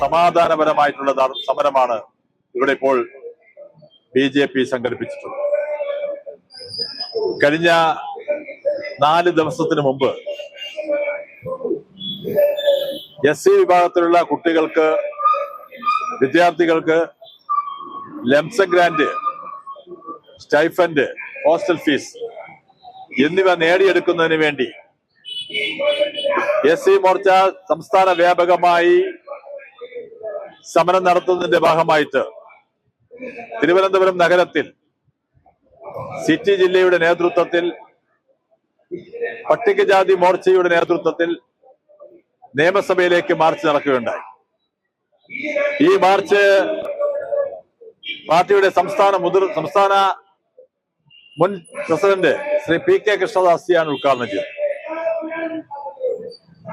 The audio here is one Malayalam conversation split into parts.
സമാധാനപരമായിട്ടുള്ള സമരമാണ് ഇവിടെ ഇപ്പോൾ ബി ജെ പി സംഘടിപ്പിച്ചിട്ടുള്ളത്. കഴിഞ്ഞ നാല് ദിവസത്തിന് മുമ്പ് എസ് സി വിഭാഗത്തിലുള്ള കുട്ടികൾക്ക് വിദ്യാർത്ഥികൾക്ക് lumpsum grant stipend hostel fees എന്നിവ നേടിയെടുക്കുന്നതിന് വേണ്ടി എസ് സി മോർച്ച സംസ്ഥാന വ്യാപകമായി സമരം നടത്തുന്നതിന്റെ ഭാഗമായിട്ട് തിരുവനന്തപുരം നഗരത്തിൽ സിറ്റി ജില്ലയുടെ നേതൃത്വത്തിൽ പട്ടികജാതി മോർച്ചയുടെ നേതൃത്വത്തിൽ നിയമസഭയിലേക്ക് മാർച്ച് നടക്കുകയുണ്ടായി. ഈ മാർച്ച് പാർട്ടിയുടെ സംസ്ഥാന മുതിർ സംസ്ഥാന മുൻ പ്രസിഡന്റ് ശ്രീ പി കെ കൃഷ്ണദാസിയാണ് ഉദ്ഘാടനം ചെയ്തത്.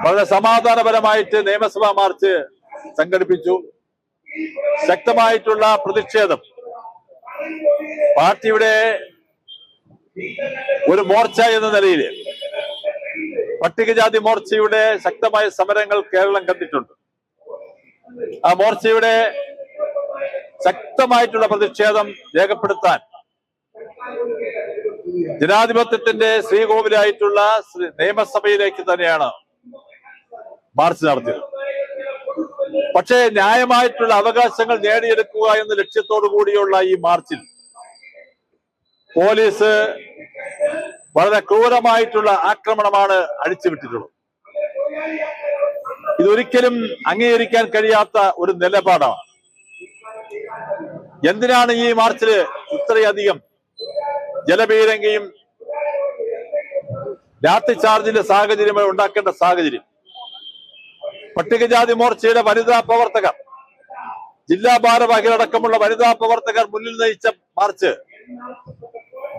വളരെ സമാധാനപരമായിട്ട് നിയമസഭാ മാർച്ച് സംഘടിപ്പിച്ചു. ശക്തമായിട്ടുള്ള പ്രതിഷേധം. പാർട്ടിയുടെ ഒരു മോർച്ച എന്ന നിലയിൽ പട്ടികജാതി മോർച്ചയുടെ ശക്തമായ സമരങ്ങൾ കേരളം കണ്ടിട്ടുണ്ട്. ആ മോർച്ചയുടെ ശക്തമായിട്ടുള്ള പ്രതിഷേധം രേഖപ്പെടുത്താൻ ജനാധിപത്യത്തിന്റെ ശ്രീകോവിലായിട്ടുള്ള ശ്രീ- നിയമസഭയിലേക്ക് തന്നെയാണ് മാർച്ച് നടത്തിയത്. പക്ഷേ ന്യായമായിട്ടുള്ള അവകാശങ്ങൾ നേടിയെടുക്കുക എന്ന ലക്ഷ്യത്തോടു കൂടിയുള്ള ഈ മാർച്ചിൽ പോലീസ് വളരെ ക്രൂരമായിട്ടുള്ള ആക്രമണമാണ് അഴിച്ചുവിട്ടിട്ടുള്ളത്. ഇതൊരിക്കലും അംഗീകരിക്കാൻ കഴിയാത്ത ഒരു നിലപാടാണ്. എന്തിനാണ് ഈ മാർച്ചിൽ ഇത്രയധികം ജലപീരങ്കിയും രാത്രി ചാർജിന്റെ സാഹചര്യം ഉണ്ടാക്കേണ്ട സാഹചര്യം? പട്ടികജാതി മോർച്ചയുടെ വനിതാ പ്രവർത്തകർ ജില്ലാ ഭാരവാഹികളടക്കമുള്ള വനിതാ പ്രവർത്തകർ മുന്നിൽ നയിച്ച മാർച്ച്.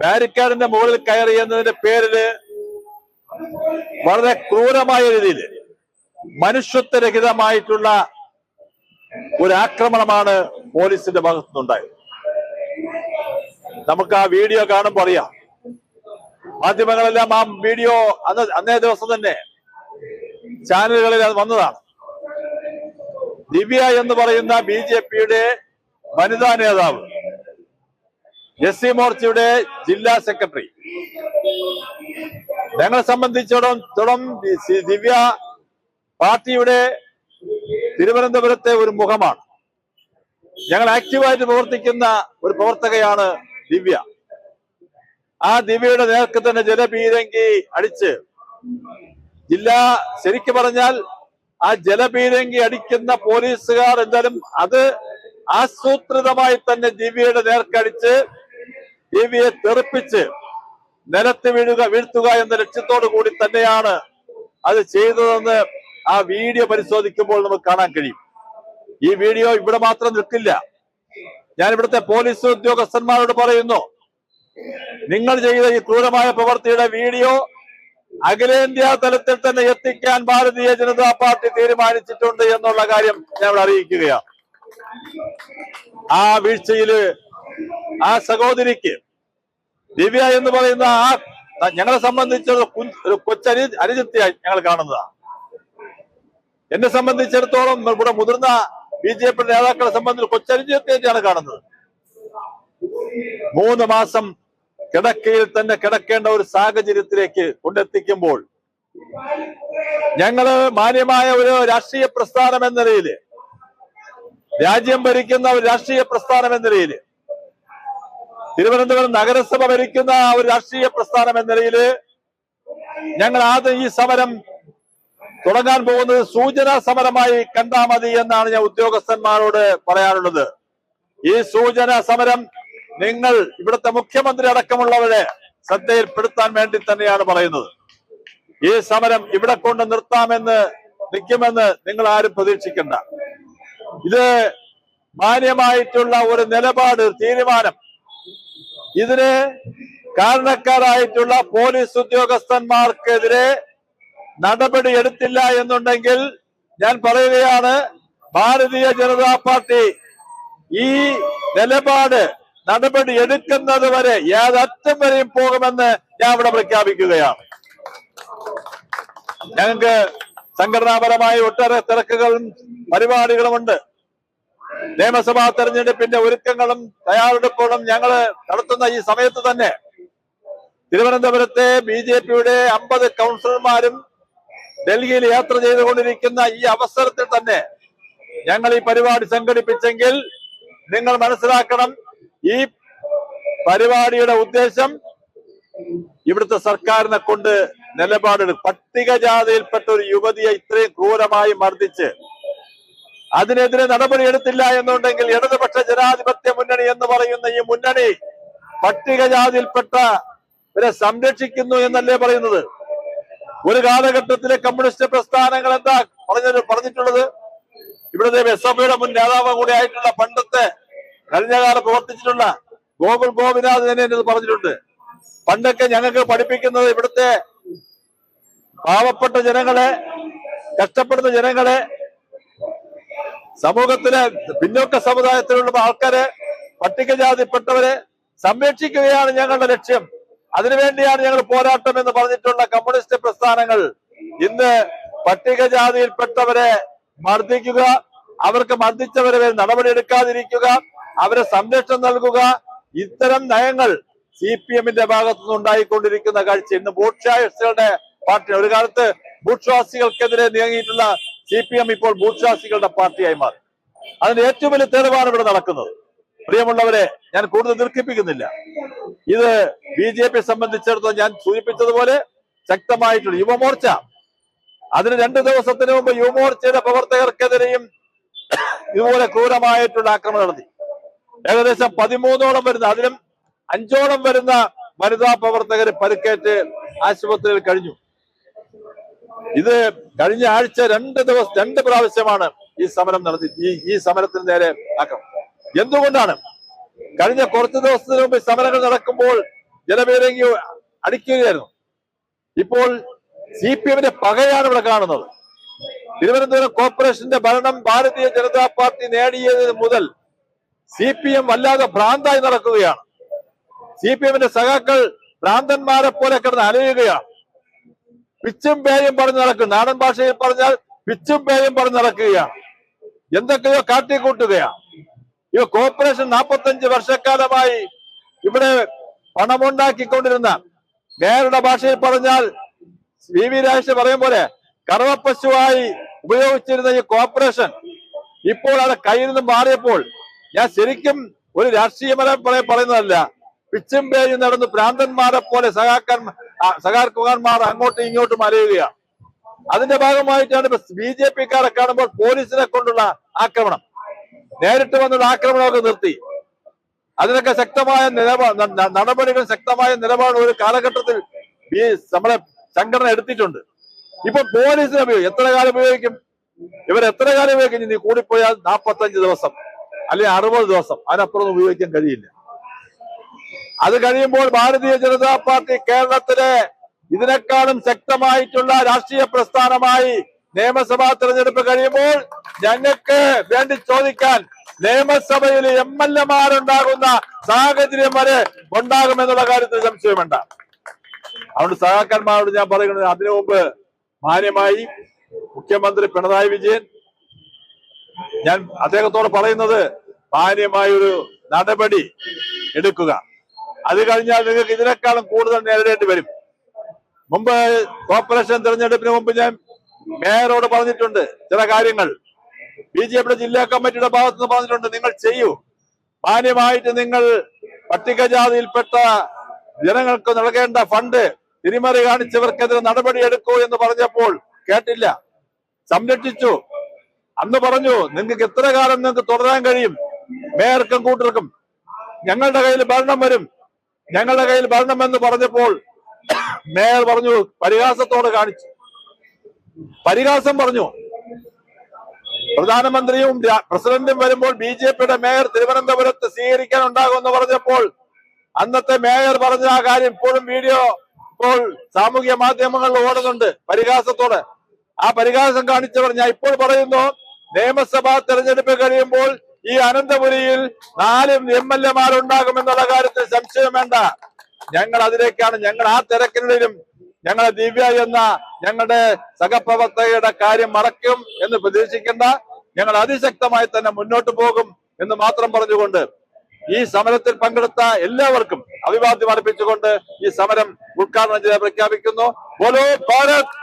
ബാരിക്കേഡിന്റെ മുകളിൽ കയറി എന്നതിന്റെ പേരിൽ വളരെ ക്രൂരമായ രീതിയിൽ മനുഷ്യത്വരഹിതമായിട്ടുള്ള ഒരു ആക്രമണമാണ് പോലീസിന്റെ ഭാഗത്തുനിന്നുണ്ടായത് നമുക്ക് ആ വീഡിയോ കാണുമ്പോൾ അറിയാം. മാധ്യമങ്ങളെല്ലാം ആ വീഡിയോ അന്ന് അന്നേ ദിവസം തന്നെ ചാനലുകളിൽ അത് വന്നതാണ്. ദിവ്യ എന്ന് പറയുന്ന ബി ജെ പിയുടെ വനിതാ നേതാവ് എസ് സി മോർച്ചയുടെ ജില്ലാ സെക്രട്ടറി. ഞങ്ങളെ സംബന്ധിച്ചിടത്തോളം ദിവ്യ പാർട്ടിയുടെ തിരുവനന്തപുരത്തെ ഒരു മുഖമാണ്. ഞങ്ങൾ ആക്റ്റീവായിട്ട് പ്രവർത്തിക്കുന്ന ഒരു പ്രവർത്തകയാണ് ദിവ്യ. ആ ദിവ്യയുടെ നേർക്ക് തന്നെ ജലപീരങ്കി അടിച്ച് ജില്ലാ ശരിക്കു പറഞ്ഞാൽ ആ ജലപീരങ്കി അടിക്കുന്ന പോലീസുകാർ എന്തായാലും അത് ആസൂത്രിതമായി തന്നെ ദിവ്യയുടെ നേർക്കടിച്ച് ദിവ്യയെ തെറിപ്പിച്ച് നിലത്ത് വീഴുക വീഴ്ത്തുക എന്ന ലക്ഷ്യത്തോടു കൂടി തന്നെയാണ് അത് ചെയ്തതെന്ന് ആ വീഡിയോ പരിശോധിക്കുമ്പോൾ നമുക്ക് കാണാൻ കഴിയും. ഈ വീഡിയോ ഇവിടെ മാത്രം നിൽക്കില്ല. ഞാൻ ഇവിടുത്തെ പോലീസ് ഉദ്യോഗസ്ഥന്മാരോട് പറയുന്നു നിങ്ങൾ ചെയ്ത ഈ ക്രൂരമായ പ്രവൃത്തിയുടെ വീഡിയോ അഖിലേന്ത്യാ തലത്തിൽ തന്നെ എത്തിക്കാൻ ഭാരതീയ ജനതാ പാർട്ടി തീരുമാനിച്ചിട്ടുണ്ട് എന്നുള്ള കാര്യം ഞാൻ ഇവിടെ അറിയിക്കുകയാണ്. ആ വീഴ്ചയിൽ ആ സഹോദരിക്ക് ദിവ്യ എന്ന് പറയുന്ന ആ ഞങ്ങളെ സംബന്ധിച്ച് ഒരു കൊച്ചരി അനുജത്തിയായി ഞങ്ങൾ കാണുന്നതാണ് എന്നെ സംബന്ധിച്ചിടത്തോളം ഇവിടെ മുതിർന്ന ബി ജെ പി നേതാക്കളെ സംബന്ധിച്ച് കൊച്ചരിജത്തെയാണ് കാണുന്നത്. മൂന്ന് മാസം കിടക്കയിൽ തന്നെ കിടക്കേണ്ട ഒരു സാഹചര്യത്തിലേക്ക് കൊണ്ടെത്തിക്കുമ്പോൾ ഞങ്ങൾ മാന്യമായ ഒരു രാഷ്ട്രീയ പ്രസ്ഥാനം എന്ന നിലയിൽ രാജ്യം ഭരിക്കുന്ന ഒരു രാഷ്ട്രീയ പ്രസ്ഥാനം എന്ന നിലയിൽ തിരുവനന്തപുരം നഗരസഭ ഭരിക്കുന്ന ഒരു രാഷ്ട്രീയ പ്രസ്ഥാനം എന്ന നിലയിൽ ഞങ്ങൾ ആദ്യം ഈ സമരം തുടങ്ങാൻ പോകുന്നത് സൂചനാ സമരമായി കണ്ടാ മതി എന്നാണ് ഞാൻ ഉദ്യോഗസ്ഥന്മാരോട് പറയാനുള്ളത് ഈ സൂചന സമരം നിങ്ങൾ ഇവിടുത്തെ മുഖ്യമന്ത്രി അടക്കമുള്ളവരെ ശ്രദ്ധയിൽപ്പെടുത്താൻ വേണ്ടി തന്നെയാണ് പറയുന്നത്. ഈ സമരം ഇവിടെ കൊണ്ട് നിർത്താമെന്ന് നിൽക്കുമെന്ന് നിങ്ങൾ ആരും പ്രതീക്ഷിക്കണ്ട. ഇത് മാന്യമായിട്ടുള്ള ഒരു നിലപാട് തീരുമാനം. ഇതിന് കാരണക്കാരായിട്ടുള്ള പോലീസ് ഉദ്യോഗസ്ഥന്മാർക്കെതിരെ നടപടി എടുത്തില്ല എന്നുണ്ടെങ്കിൽ ഞാൻ പറയുകയാണ് ഭാരതീയ ജനതാ പാർട്ടി ഈ നിലപാട് നടപടി എടുക്കുന്നത് വരെ ഏതറ്റം വരെയും പോകുമെന്ന് ഞാൻ ഇവിടെ പ്രഖ്യാപിക്കുകയാണ്. ഞങ്ങൾക്ക് സംഘടനാപരമായ ഒട്ടേറെ തിരക്കുകളും പരിപാടികളുമുണ്ട്. നിയമസഭാ തെരഞ്ഞെടുപ്പിന്റെ ഒരുക്കങ്ങളും തയ്യാറെടുപ്പുകളും ഞങ്ങൾ നടത്തുന്ന ഈ സമയത്ത് തന്നെ. തിരുവനന്തപുരത്തെ ബി ജെ പിയുടെ അമ്പത് കൗൺസിലർമാരും ഡൽഹിയിൽ യാത്ര ചെയ്തുകൊണ്ടിരിക്കുന്ന ഈ അവസരത്തിൽ തന്നെ ഞങ്ങൾ ഈ പരിപാടി സംഘടിപ്പിച്ചെങ്കിൽ നിങ്ങൾ മനസ്സിലാക്കണം ഈ പരിപാടിയുടെ ഉദ്ദേശം ഇവിടുത്തെ സർക്കാരിനെ കൊണ്ട് നിലപാടെടുക്കും പട്ടികജാതിയിൽപ്പെട്ട ഒരു യുവതിയെ ഇത്രയും ക്രൂരമായി മർദ്ദിച്ച് അതിനെതിരെ നടപടി എടുത്തില്ല എന്നുണ്ടെങ്കിൽ ഇടതുപക്ഷ ജനാധിപത്യ മുന്നണി എന്ന് പറയുന്ന ഈ മുന്നണി പട്ടികജാതിയിൽപ്പെട്ട ഇവരെ സംരക്ഷിക്കുന്നു എന്നല്ലേ പറയുന്നത്? ഒരു കാലഘട്ടത്തിലെ കമ്മ്യൂണിസ്റ്റ് പ്രസ്ഥാനങ്ങൾ എന്താ പറഞ്ഞ പറഞ്ഞിട്ടുള്ളത്? ഇവിടുത്തെ എസ് എഫ് മുൻ നേതാവ് കൂടി ആയിട്ടുള്ള പണ്ടത്തെ കഴിഞ്ഞ കാലം പ്രവർത്തിച്ചിട്ടുള്ള ഗോകുൽ ഗോപിനാഥ് തന്നെ എന്നത് പറഞ്ഞിട്ടുണ്ട്. പണ്ടൊക്കെ ഞങ്ങൾക്ക് പഠിപ്പിക്കുന്നത് ഇവിടുത്തെ പാവപ്പെട്ട ജനങ്ങളെ കഷ്ടപ്പെടുന്ന ജനങ്ങളെ സമൂഹത്തിലെ പിന്നോക്ക സമുദായത്തിലുള്ള ആൾക്കാരെ പട്ടികജാതിപ്പെട്ടവരെ സംരക്ഷിക്കുകയാണ് ഞങ്ങളുടെ ലക്ഷ്യം. അതിനുവേണ്ടിയാണ് ഞങ്ങൾ പോരാട്ടം എന്ന് പറഞ്ഞിട്ടുള്ള കമ്മ്യൂണിസ്റ്റ് പ്രസ്ഥാനങ്ങൾ. ഇന്ന് പട്ടികജാതിയിൽപ്പെട്ടവരെ മർദ്ദിക്കുക അവർക്ക് മർദ്ദിച്ചവരെ നടപടി എടുക്കാതിരിക്കുക അവരെ സംരക്ഷണം നൽകുക ഇത്തരം നയങ്ങൾ സി പി എമ്മിന്റെ ഭാഗത്തുനിന്ന് ഉണ്ടായിക്കൊണ്ടിരിക്കുന്ന കാഴ്ച ഇന്ന് ബൂട്ട്ഷാസികളുടെ പാർട്ടി. ഒരു കാലത്ത് ബൂട്ട്വാസികൾക്കെതിരെ നീങ്ങിയിട്ടുള്ള സി പി എം ഇപ്പോൾ ബൂട്ട്വാസികളുടെ പാർട്ടിയായി മാറി. അതിന്റെ ഏറ്റവും വലിയ തെളിവാണ് ഇവിടെ നടക്കുന്നത്. പ്രിയമുള്ളവരെ ഞാൻ കൂടുതൽ ദീർഘിപ്പിക്കുന്നില്ല. ഇത് ബി ജെ പി സംബന്ധിച്ചിടത്തോളം ഞാൻ സൂചിപ്പിച്ചതുപോലെ ശക്തമായിട്ടുള്ള യുവമോർച്ച. അതിന് രണ്ടു ദിവസത്തിന് മുമ്പ് യുവമോർച്ചയുടെ പ്രവർത്തകർക്കെതിരെയും ഇതുപോലെ ക്രൂരമായിട്ടുള്ള ആക്രമണം നടത്തി. ഏകദേശം പതിമൂന്നോളം വരുന്ന അതിലും അഞ്ചോളം വരുന്ന വനിതാ പ്രവർത്തകർ പരിക്കേറ്റ് ആശുപത്രിയിൽ കഴിഞ്ഞു. ഇത് കഴിഞ്ഞ ആഴ്ച രണ്ട് ദിവസം രണ്ട് പ്രാവശ്യമാണ് ഈ സമരം നടത്തി ഈ ഈ സമരത്തിന് നേരെ ആക്രമണം. എന്തുകൊണ്ടാണ് കഴിഞ്ഞ കുറച്ച് ദിവസത്തിന് മുമ്പ് സമരങ്ങൾ നടക്കുമ്പോൾ ജനപീരങ്കി അടിക്കുകയായിരുന്നു. ഇപ്പോൾ സി പി എമ്മിന്റെ പകയാണ് ഇവിടെ കാണുന്നത്. തിരുവനന്തപുരം കോർപ്പറേഷന്റെ ഭരണം ഭാരതീയ ജനതാ പാർട്ടി നേടിയത് മുതൽ സി പി എം വല്ലാതെ ഭ്രാന്തായി നടക്കുകയാണ്. സി പി എമ്മിന്റെ സഖാക്കൾ ഭ്രാന്തന്മാരെ പോലെ കിടന്ന് അലയുകയാണ്. പിച്ചും പേയും പറഞ്ഞ് നടക്കും. നാടൻ ഭാഷയിൽ പറഞ്ഞാൽ പിച്ചും പേയും പറഞ്ഞ് നടക്കുകയാണ്. എന്തൊക്കെയോ കാട്ടിക്കൂട്ടുകയാണ്. ഇവ കോർപ്പറേഷൻ നാൽപ്പത്തഞ്ച് വർഷക്കാലമായി ഇവിടെ പണമുണ്ടാക്കിക്കൊണ്ടിരുന്ന വേറെ ഭാഷയിൽ പറഞ്ഞാൽ വി വി രാജേഷ് പറയും പോലെ കറവപ്പശുവായി ഉപയോഗിച്ചിരുന്ന ഈ കോർപ്പറേഷൻ ഇപ്പോൾ അത് കയ്യിൽ നിന്ന് മാറിയപ്പോൾ ഞാൻ ശരിക്കും ഒരു രാഷ്ട്രീയപരം പറയുന്നതല്ല. പിച്ചും പേയും നടന്ന് പ്രാന്തന്മാരെ പോലെ സഹാക്കാൻ സഹാർക്കുകാന്മാർ അങ്ങോട്ടും ഇങ്ങോട്ടും അലയുകയാണ്. അതിന്റെ ഭാഗമായിട്ടാണ് ബി ജെ പിക്കാരെ കാണുമ്പോൾ പോലീസിനെ കൊണ്ടുള്ള ആക്രമണം. നേരിട്ട് വന്നത് ആക്രമണമൊക്കെ നിർത്തി. അതിനൊക്കെ ശക്തമായ നിലപാട് നടപടികൾ ശക്തമായ നിലപാട് ഒരു കാലഘട്ടത്തിൽ ഈ നമ്മളെ സംഘടന എടുത്തിട്ടുണ്ട്. ഇപ്പൊ പോലീസിനെ ഉപയോഗിക്കും എത്ര കാലം ഉപയോഗിക്കും? ഇവർ എത്ര കാലം ഉപയോഗിക്കും? ഇനി കൂടിപ്പോയാൽ നാപ്പത്തഞ്ച് ദിവസം അല്ലെങ്കിൽ അറുപത് ദിവസം. അതിനപ്പുറം ഉപയോഗിക്കാൻ കഴിയില്ല. അത് കഴിയുമ്പോൾ ഭാരതീയ ജനതാ പാർട്ടി കേരളത്തിലെ ഇതിനേക്കാളും ശക്തമായിട്ടുള്ള രാഷ്ട്രീയ പ്രസ്ഥാനമായി നിയമസഭാ തെരഞ്ഞെടുപ്പ് കഴിയുമ്പോൾ ഞങ്ങൾക്ക് വേണ്ടി ചോദിക്കാൻ നിയമസഭയിൽ എം എൽ എമാരുണ്ടാകുന്ന സാഹചര്യം വരെ ഉണ്ടാകുമെന്നുള്ള കാര്യത്തിൽ സംശയമുണ്ട അതുകൊണ്ട് സഹാക്കന്മാരോട് ഞാൻ പറയുന്നത് അതിനു മുമ്പ് മാന്യമായി മുഖ്യമന്ത്രി പിണറായി വിജയൻ ഞാൻ അദ്ദേഹത്തോട് പറയുന്നത് മാന്യമായ ഒരു നടപടി എടുക്കുക. അത് കഴിഞ്ഞാൽ നിങ്ങൾക്ക് ഇതിനേക്കാളും കൂടുതൽ നേരിടേണ്ടി വരും. മുമ്പ് കോർപ്പറേഷൻ തെരഞ്ഞെടുപ്പിന് മുമ്പ് ഞാൻ മേയറോട് പറഞ്ഞിട്ടുണ്ട് ചില കാര്യങ്ങൾ. ബി ജെ പിയുടെ ജില്ലാ കമ്മിറ്റിയുടെ ഭാഗത്ത് നിന്ന് പറഞ്ഞിട്ടുണ്ട് നിങ്ങൾ ചെയ്യൂ. മാന്യമായിട്ട് നിങ്ങൾ പട്ടികജാതിയിൽപ്പെട്ട ജനങ്ങൾക്ക് നൽകേണ്ട ഫണ്ട് തിരിമറി കാണിച്ചവർക്കെതിരെ നടപടി എടുക്കൂ എന്ന് പറഞ്ഞപ്പോൾ കേട്ടില്ല. സംരക്ഷിച്ചു. അന്ന് പറഞ്ഞു നിങ്ങൾക്ക് എത്ര കാലം നിങ്ങൾക്ക് തുടരാൻ കഴിയും? മേയർക്കും കൂട്ടർക്കും. ഞങ്ങളുടെ കയ്യിൽ ഭരണം വരും. ഞങ്ങളുടെ കയ്യിൽ ഭരണം എന്ന് പറഞ്ഞപ്പോൾ മേയർ പറഞ്ഞു പരിഹാസത്തോട് കാണിച്ചു. പരിഹാസം പറഞ്ഞു. പ്രധാനമന്ത്രിയും പ്രസിഡന്റും വരുമ്പോൾ ബി ജെ പിയുടെ മേയർ തിരുവനന്തപുരത്ത് സ്വീകരിക്കാൻ ഉണ്ടാകുമെന്ന് പറഞ്ഞപ്പോൾ അന്നത്തെ മേയർ പറഞ്ഞ ആ കാര്യം ഇപ്പോഴും വീഡിയോ ഇപ്പോൾ സാമൂഹ്യ മാധ്യമങ്ങളിൽ ഓടുന്നുണ്ട് പരിഹാസത്തോടെ. ആ പരിഹാസം കാണിച്ചവർ ഞാൻ ഇപ്പോൾ പറയുന്നു നിയമസഭാ തെരഞ്ഞെടുപ്പ് കഴിയുമ്പോൾ ഈ അനന്തപുരിയിൽ നാല് എം എൽ എമാരുണ്ടാകുമെന്നുള്ള കാര്യത്തിൽ സംശയം വേണ്ട. ഞങ്ങൾ അതിലേക്കാണ് ഞങ്ങൾ ആ തിരക്കിനിടയിലും ഞങ്ങളെ ദിവ്യ എന്ന ഞങ്ങളുടെ സഹപ്രവർത്തകയുടെ കാര്യം മറക്കും എന്ന് പ്രതീക്ഷിക്കേണ്ട ഞങ്ങൾ അതിശക്തമായി തന്നെ മുന്നോട്ട് പോകും എന്ന് മാത്രം പറഞ്ഞുകൊണ്ട് ഈ സമരത്തിൽ പങ്കെടുത്ത എല്ലാവർക്കും അഭിവാദ്യം അർപ്പിച്ചുകൊണ്ട് ഈ സമരം ഉദ്ഘാടനം ചെയ്ത് പ്രഖ്യാപിക്കുന്നു. ഭാരത്